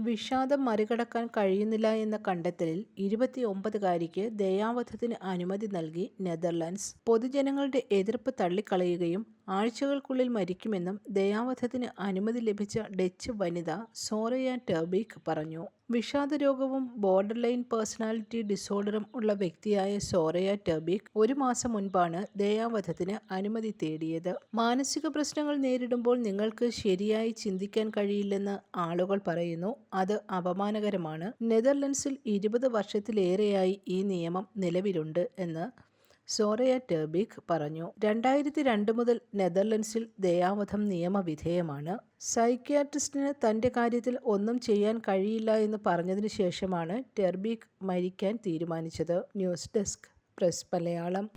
വിഷാദം മറികടക്കാൻ കഴിയുന്നില്ല എന്ന കണ്ടെത്തലിൽ ഇരുപത്തിയൊമ്പതുകാരിക്ക് ദയാവധത്തിന് അനുമതി നൽകി നെതർലൻഡ്സ്. പൊതുജനങ്ങളുടെ എതിർപ്പ് തള്ളിക്കളയുകയും ആഴ്ചകൾക്കുള്ളിൽ മരിക്കുമെന്നും ദയാവധത്തിന് അനുമതി ലഭിച്ച ഡച്ച് വനിത സോറയ ടെർബീക്ക് പറഞ്ഞു. വിഷാദ രോഗവും ബോർഡർ ലൈൻ പേഴ്സണാലിറ്റി ഡിസോർഡറും ഉള്ള വ്യക്തിയായ സോറയ ടെർബീക്ക് ഒരു മാസം മുൻപാണ് ദയാവധത്തിന് അനുമതി തേടിയത്. മാനസിക പ്രശ്നങ്ങൾ നേരിടുമ്പോൾ നിങ്ങൾക്ക് ശരിയായി ചിന്തിക്കാൻ കഴിയില്ലെന്ന് ആളുകൾ പറയുന്നു. അത് അപമാനകരമാണ്. നെതർലൻഡ്സിൽ ഇരുപത് വർഷത്തിലേറെയായി ഈ നിയമം നിലവിലുണ്ട് എന്ന് സോറയ ടെർബിക് പറഞ്ഞു രണ്ടായിരത്തി രണ്ട് മുതൽ നെതർലൻഡ്സിൽ ദയാവധം നിയമവിധേയമാണ്. സൈക്യാട്രിസ്റ്റിന് തന്റെ കാര്യത്തിൽ ഒന്നും ചെയ്യാൻ കഴിയില്ല എന്ന് പറഞ്ഞതിന് ശേഷമാണ് ടെർബിക് മരിക്കാൻ തീരുമാനിച്ചത്. News desk press Malayalam.